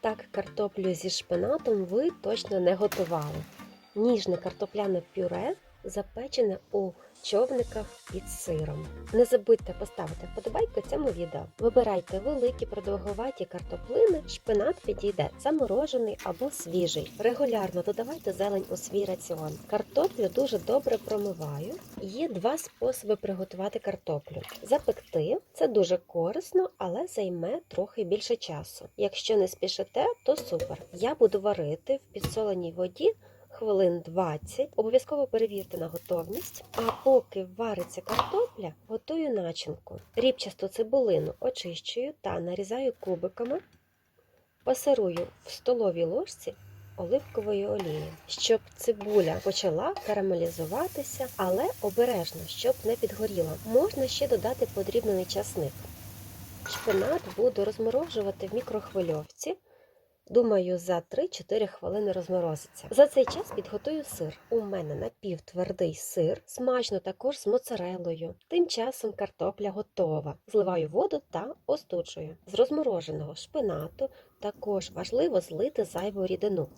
Так картоплю зі шпинатом ви точно не готували. Ніжне картопляне пюре запечене у човниках із сиром. Не забудьте поставити вподобайку цьому відео. Вибирайте великі продовгуваті картоплини, шпинат підійде заморожений або свіжий. Регулярно додавайте зелень у свій раціон. Картоплю дуже добре промиваю. Є два способи приготувати картоплю. Запекти це дуже корисно, але займе трохи більше часу. Якщо не спішите, то супер. Я буду варити в підсоленій воді хвилин 20. Обов'язково перевірте на готовність. А поки вариться картопля, готую начинку. Рібчасту цибулину очищую та нарізаю кубиками, пасирую в столовій ложці оливкової олії, щоб цибуля почала карамелізуватися, але обережно, щоб не підгоріла. Можна ще додати подрібнений часник. Шпинат буду розморожувати в мікрохвильовці. Думаю, за 3-4 хвилини розморозиться. За цей час підготую сир. У мене напівтвердий сир, смачно також з моцарелою. Тим часом картопля готова. Зливаю воду та остуджую. З розмороженого шпинату також важливо злити зайву рідину.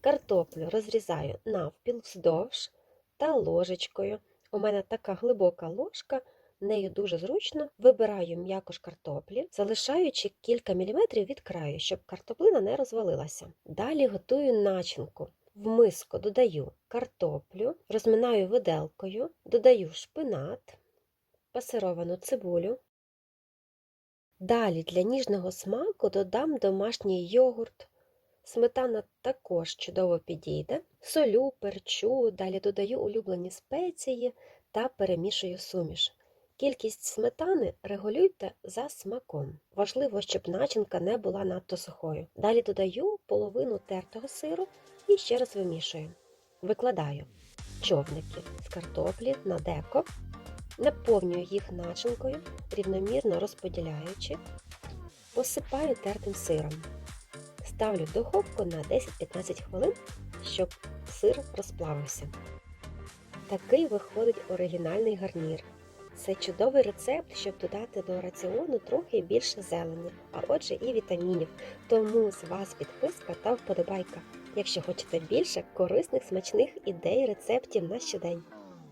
Картоплю розрізаю навпіл вздовж та ложечкою. У мене така глибока ложка. Нею дуже зручно вибираю м'якош картоплі, залишаючи кілька міліметрів від краю, щоб картоплина не розвалилася. Далі готую начинку. В миску додаю картоплю, розминаю виделкою, додаю шпинат, пасировану цибулю. Далі для ніжного смаку додам домашній йогурт. Сметана також чудово підійде. Солю, перчу, далі додаю улюблені спеції та перемішую суміш. Кількість сметани регулюйте за смаком. Важливо, щоб начинка не була надто сухою. Далі додаю половину тертого сиру і ще раз вимішую. Викладаю човники з картоплі на деко, наповнюю їх начинкою, рівномірно розподіляючи, посипаю тертим сиром. Ставлю в духовку на 10-15 хвилин, щоб сир розплавився. Такий виходить оригінальний гарнір. Це чудовий рецепт, щоб додати до раціону трохи більше зелені, а отже і вітамінів. Тому з вас підписка та вподобайка, якщо хочете більше корисних смачних ідей рецептів на щодень.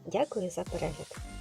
Дякую за перегляд!